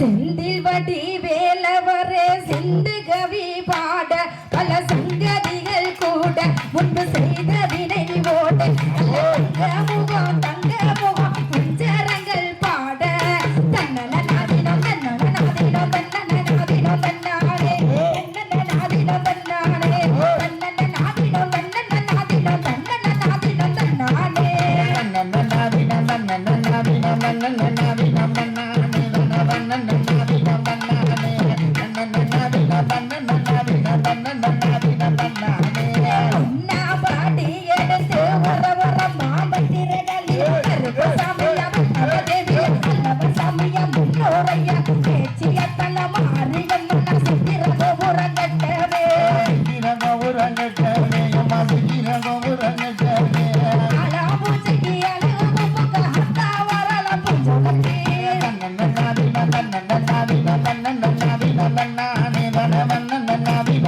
செந்தில் வடி வேலவரே சிந்து கவி பாட பல சங்கதிகள் கூட முன்பு செய்த வினை ஓட முகம்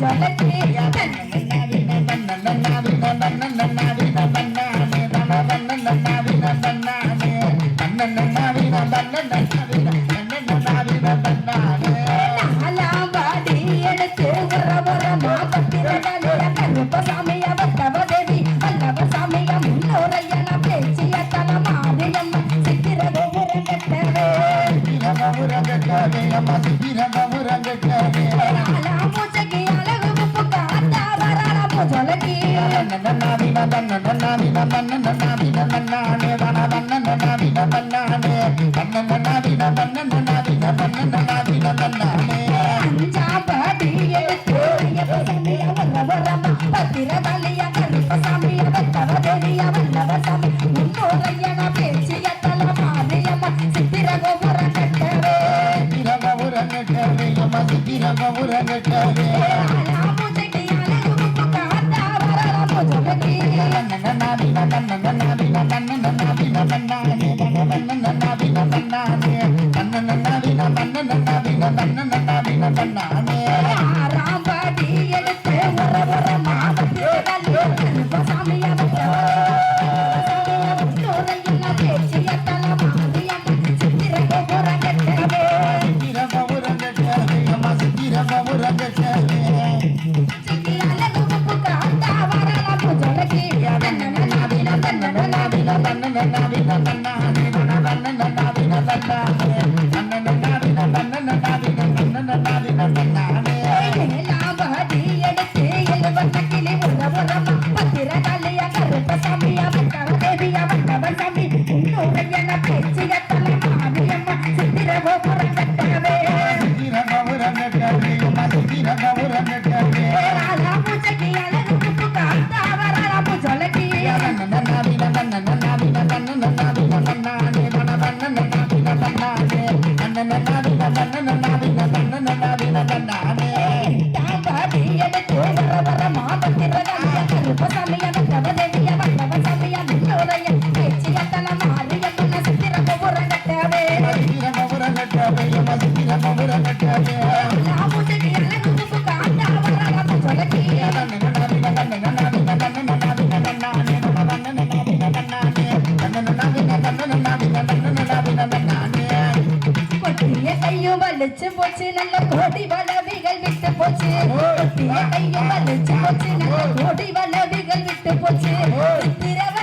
ஜொலக்கே பத்திரமல்லி தன்னங்க நாடி தன்னங்க நாடி தன்னங்க la la la la பொட்டிய கையும் வலிச்சு போச்சு. நல்ல கோடி வளவிகள் விட்டு போச்சு பொட்டிய கையும் வலிச்சு போச்சு நல்ல கோடி வளவிகள் விட்டு போச்சு திரவ